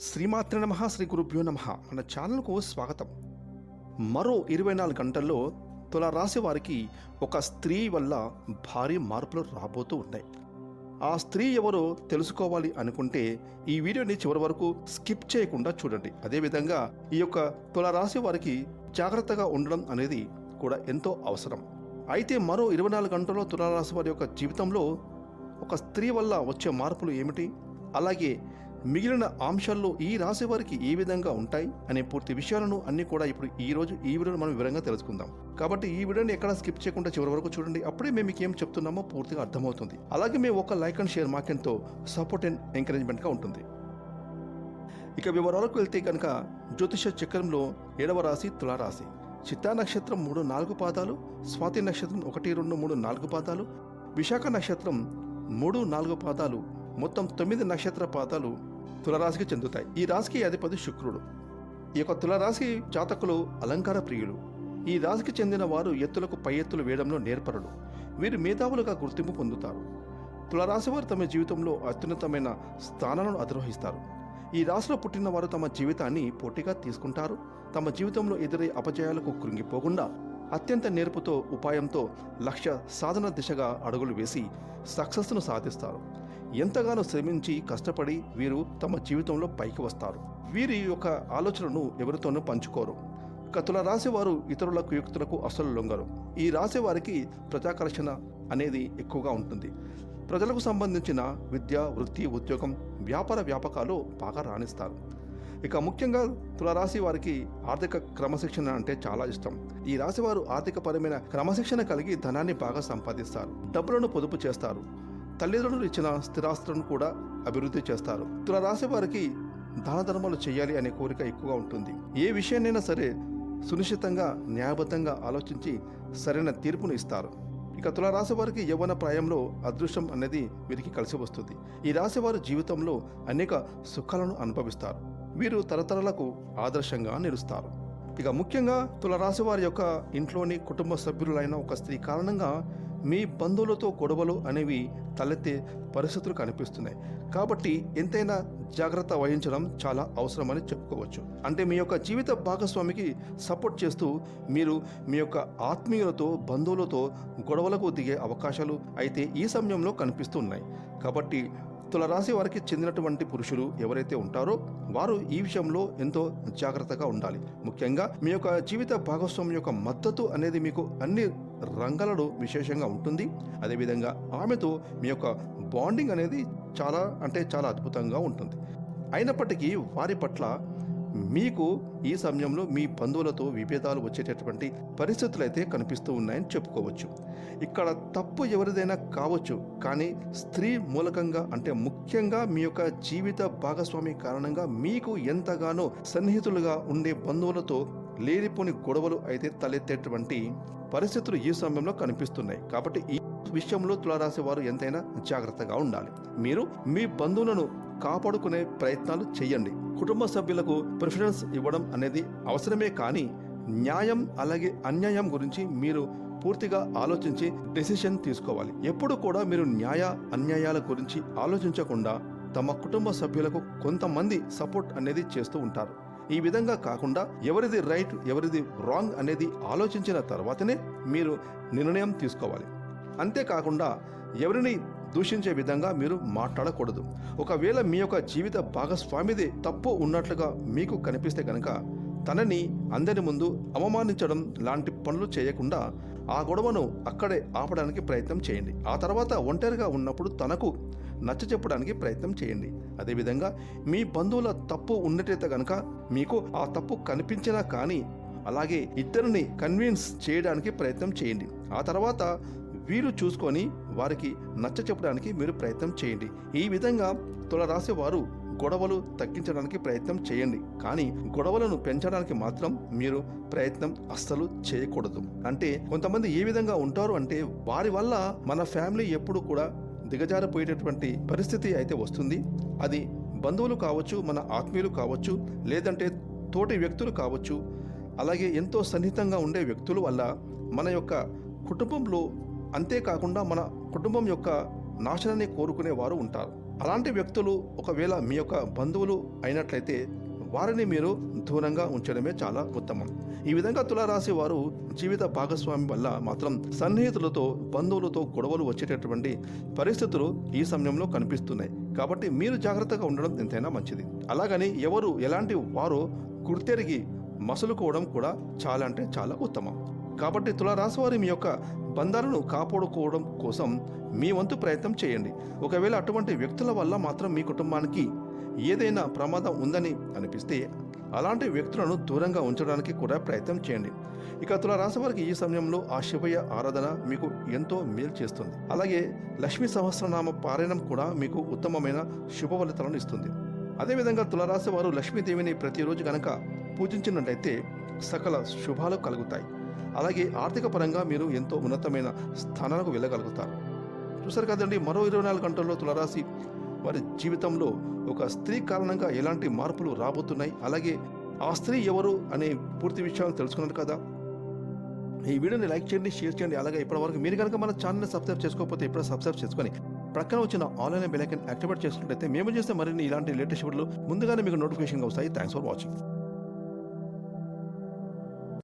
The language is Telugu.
శ్రీమాత్రి నమ శ్రీ గురుభ్యో నమ. మన ఛానల్కు స్వాగతం. మరో ఇరవై నాలుగు గంటల్లో తుల రాశి వారికి ఒక స్త్రీ వల్ల భారీ మార్పులు రాబోతూ ఉన్నాయి. ఆ స్త్రీ ఎవరో తెలుసుకోవాలి అనుకుంటే ఈ వీడియోని చివరి వరకు స్కిప్ చేయకుండా చూడండి. అదేవిధంగా ఈ యొక్క తుల రాశి వారికి జాగ్రత్తగా ఉండడం అనేది కూడా ఎంతో అవసరం. అయితే మరో ఇరవై నాలుగు గంటల్లో తులారాశి వారి యొక్క జీవితంలో ఒక స్త్రీ వల్ల వచ్చే మార్పులు ఏమిటి? అలాగే మిగిలిన అంశాల్లో ఈ రాశి వారికి ఏ విధంగా ఉంటాయి అనే పూర్తి విషయాలను అన్ని కూడా ఇప్పుడు ఈ రోజు ఈ వీడియోలో మనం వివరంగా తెలుసుకుందాం. కాబట్టి ఈ వీడియోని ఎక్కడ స్కిప్ చేయకుండా చివరి వరకు చూడండి. అప్పుడే మేము మీకు ఏం చెప్తున్నామో పూర్తిగా అర్థమవుతుంది. అలాగే మేము ఒక లైక్ అండ్ షేర్ మాకెంతో సపోర్ట్ అండ్ ఎంకరేజ్మెంట్గా ఉంటుంది. ఇక వివరాలకు వెళ్తే కనుక జ్యోతిష చక్రంలో ఏడవ రాశి తులారాశి. చిత్తా నక్షత్రం మూడు నాలుగు పాదాలు స్వాతి నక్షత్రం ఒకటి రెండు మూడు నాలుగు పాదాలు విశాఖ నక్షత్రం మూడు నాలుగు పాదాలు మొత్తం తొమ్మిది నక్షత్ర పాదాలు తులరాశికి చెందుతాయి. ఈ రాశికి అధిపతి శుక్రుడు. ఈ యొక్క తులరాశి జాతకులు అలంకార ప్రియులు. ఈ రాశికి చెందిన వారు ఎత్తులకు పై ఎత్తులు వేయడంలో నేర్పరులు. వీరు మేధావులుగా గుర్తింపు పొందుతారు. తులరాశి వారు తమ జీవితంలో అత్యున్నతమైన స్థానాలను అధిరోహిస్తారు. ఈ రాశిలో పుట్టిన వారు తమ జీవితాన్ని పోటీగా తీసుకుంటారు. తమ జీవితంలో ఎదురై అపజయాలకు కృంగిపోకుండా అత్యంత నేర్పుతో ఉపాయంతో లక్ష్య సాధన దిశగా అడుగులు వేసి సక్సెస్ను సాధిస్తారు. ఎంతగానో శ్రమించి కష్టపడి వీరు తమ జీవితంలో పైకి వస్తారు. వీరి యొక్క ఆలోచనను ఎవరితోనూ పంచుకోరు. కతుల రాసేవారు వారు ఇతరులకు యుక్తులకు అసలు లొంగరు. ఈ రాశి వారికి ప్రజాకర్షణ అనేది ఎక్కువగా ఉంటుంది. ప్రజలకు సంబంధించిన విద్య వృత్తి ఉద్యోగం వ్యాపార వ్యాపకాలు బాగా రాణిస్తారు. ఇక ముఖ్యంగా తులరాశి వారికి ఆర్థిక క్రమశిక్షణ అంటే చాలా ఇష్టం. ఈ రాశి వారు ఆర్థిక పరమైన క్రమశిక్షణ కలిగి ధనాన్ని బాగా సంపాదిస్తారు. డబ్బులను పొదుపు చేస్తారు. తల్లిదండ్రులు ఇచ్చిన స్థిరాస్తులను కూడా అభివృద్ధి చేస్తారు. తులరాశి వారికి దాన ధర్మాలు చేయాలి అనే కోరిక ఎక్కువగా ఉంటుంది. ఏ విషయాన్నైనా సరే సునిశ్చితంగా న్యాయబద్ధంగా ఆలోచించి సరైన తీర్పును ఇస్తారు. ఇక తుల రాశి వారికి యవ్వన ప్రాయంలో అదృష్టం అనేది వీరికి కలిసి వస్తుంది. ఈ రాశి వారు జీవితంలో అనేక సుఖాలను అనుభవిస్తారు. వీరు తరతరాలకు ఆదర్శంగా నిలుస్తారు. ఇక ముఖ్యంగా తులరాశి వారి యొక్క ఇంట్లోని కుటుంబ సభ్యులైన ఒక స్త్రీ కారణంగా మీ బంధువులతో గొడవలు అనేవి తలెత్తే పరిస్థితులు కనిపిస్తున్నాయి. కాబట్టి ఎంతైనా జాగ్రత్త వహించడం చాలా అవసరమని చెప్పుకోవచ్చు. అంటే మీ యొక్క జీవిత భాగస్వామికి సపోర్ట్ చేస్తూ మీరు మీ యొక్క ఆత్మీయులతో బంధువులతో గొడవలకు దిగే అవకాశాలు అయితే ఈ సమయంలో కనిపిస్తున్నాయి. కాబట్టి తులరాశి వారికి చెందినటువంటి పురుషులు ఎవరైతే ఉంటారో వారు ఈ విషయంలో ఎంతో జాగ్రత్తగా ఉండాలి. ముఖ్యంగా మీ యొక్క జీవిత భాగస్వామి యొక్క మద్దతు అనేది మీకు అన్ని రంగాలలో విశేషంగా ఉంటుంది. అదేవిధంగా ఆమెతో మీ యొక్క బాండింగ్ అనేది చాలా అంటే చాలా అద్భుతంగా ఉంటుంది. అయినప్పటికీ వారి పట్ల మీకు ఈ సమయంలో మీ బంధువులతో విభేదాలు వచ్చేటటువంటి పరిస్థితులు అయితే కనిపిస్తూ ఉన్నాయని చెప్పుకోవచ్చు. ఇక్కడ తప్పు ఎవరిదైనా కావచ్చు కానీ స్త్రీ మూలకంగా అంటే ముఖ్యంగా మీ యొక్క జీవిత భాగస్వామి కారణంగా మీకు ఎంతగానో సన్నిహితులుగా ఉండే బంధువులతో లేనిపోని గొడవలు అయితే తలెత్తేటువంటి పరిస్థితులు ఈ సమయంలో కనిపిస్తున్నాయి. కాబట్టి ఈ విషయంలో తులారాశి వారు ఎంతైనా జాగ్రత్తగా ఉండాలి. మీరు మీ బంధువులను కాపాడుకునే ప్రయత్నాలు చేయండి. కుటుంబ సభ్యులకు ప్రిఫరెన్స్ ఇవ్వడం అనేది అవసరమే కానీ న్యాయం అలాగే అన్యాయం గురించి మీరు పూర్తిగా ఆలోచించి డెసిషన్ తీసుకోవాలి. ఎప్పుడు కూడా మీరు న్యాయ అన్యాయాల గురించి ఆలోచించకుండా తమ కుటుంబ సభ్యులకు కొంతమంది సపోర్ట్ అనేది చేస్తూ ఉంటారు. ఈ విధంగా కాకుండా ఎవరిది రైట్ ఎవరిది రాంగ్ అనేది ఆలోచించిన తర్వాతనే మీరు నిర్ణయం తీసుకోవాలి. అంతేకాకుండా ఎవరిని దూషించే విధంగా మీరు మాట్లాడకూడదు. ఒకవేళ మీ యొక్క జీవిత భాగస్వామిదే తప్పు ఉన్నట్లుగా మీకు కనిపిస్తే కనుక తనని అందరి ముందు అవమానించడం లాంటి పనులు చేయకుండా ఆ గొడవను అక్కడే ఆపడానికి ప్రయత్నం చేయండి. ఆ తర్వాత ఒంటరిగా ఉన్నప్పుడు తనకు నచ్చ చెప్పడానికి ప్రయత్నం చేయండి. అదేవిధంగా మీ బంధువుల తప్పు ఉన్నట్టయితే కనుక మీకు ఆ తప్పు కనిపించినా కానీ అలాగే ఇద్దరిని కన్విన్స్ చేయడానికి ప్రయత్నం చేయండి. ఆ తర్వాత వీరు చూసుకొని వారికి నచ్చ చెప్పడానికి మీరు ప్రయత్నం చేయండి. ఈ విధంగా తులరాశి వారు గొడవలు తగ్గించడానికి ప్రయత్నం చేయండి. కానీ గొడవలను పెంచడానికి మాత్రం మీరు ప్రయత్నం అస్సలు చేయకూడదు. అంటే కొంతమంది ఏ విధంగా ఉంటారు అంటే వారి వల్ల మన ఫ్యామిలీ ఎప్పుడు కూడా దిగజారిపోయేటటువంటి పరిస్థితి అయితే వస్తుంది. అది బంధువులు కావచ్చు మన ఆత్మీయులు కావచ్చు లేదంటే తోటి వ్యక్తులు కావచ్చు అలాగే ఎంతో సన్నిహితంగా ఉండే వ్యక్తుల వల్ల మన యొక్క కుటుంబంలో అంతేకాకుండా మన కుటుంబం యొక్క నాశనాన్ని కోరుకునే వారు ఉంటారు. అలాంటి వ్యక్తులు ఒకవేళ మీ యొక్క బంధువులు అయినట్లయితే వారిని మీరు దూరంగా ఉంచడమే చాలా ఉత్తమం. ఈ విధంగా తులారాశి వారు జీవిత భాగస్వామి వల్ల మాత్రం సన్నిహితులతో బంధువులతో గొడవలు వచ్చేటటువంటి పరిస్థితులు ఈ సమయంలో కనిపిస్తున్నాయి. కాబట్టి మీరు జాగ్రత్తగా ఉండడం ఎంతైనా మంచిది. అలాగని ఎవరు ఎలాంటి వారో గుర్తెరిగి మసులుకోవడం కూడా చాలా అంటే చాలా ఉత్తమం. కాబట్టి తులారాశి వారి మీ యొక్క బంధాలను కాపాడుకోవడం కోసం మీ వంతు ప్రయత్నం చేయండి. ఒకవేళ అటువంటి వ్యక్తుల వల్ల మాత్రం మీ కుటుంబానికి ఏదైనా ప్రమాదం ఉందని అనిపిస్తే అలాంటి వ్యక్తులను దూరంగా ఉంచడానికి కూడా ప్రయత్నం చేయండి. ఇక తులారాశి వారికి ఈ సమయంలో ఆ శివయ్య ఆరాధన మీకు ఎంతో మేలు చేస్తుంది. అలాగే లక్ష్మీ సహస్రనామ పారాయణం కూడా మీకు ఉత్తమమైన శుభ ఫలితాలను ఇస్తుంది. అదేవిధంగా తులారాశి వారు లక్ష్మీదేవిని ప్రతిరోజు గనక పూజించినట్లయితే సకల శుభాలు కలుగుతాయి. అలాగే ఆర్థిక పరంగా మీరు ఎంతో ఉన్నతమైన స్థానాలకు వెళ్ళగలుగుతారు. చూసారు కదండి మరో ఇరవై నాలుగు గంటల్లో తులరాశి వారి జీవితంలో ఒక స్త్రీ కారణంగా ఎలాంటి మార్పులు రాబోతున్నాయి? అలాగే ఆ స్త్రీ ఎవరు అనే పూర్తి విషయాలు తెలుసుకున్నారు కదా. ఈ వీడియోని లైక్ చేయండి షేర్ చేయండి. అలాగే ఇప్పటివరకు మీరు కనుక మన ఛానల్ని సబ్స్క్రైబ్ చేసుకోకపోతే ఇప్పుడు సబ్స్క్రైబ్ చేసుకొని ప్రక్కన వచ్చిన ఆన్లైన్ బెలైకన్ యాక్టివేట్ చేసుకున్నట్లయితే మేము చేస్తే మరిన్ని ఇలాంటి లేటెస్ట్ వీడియోలు ముందుగానే మీకు నోటిఫికేషన్గా వస్తాయి. Thanks for watching.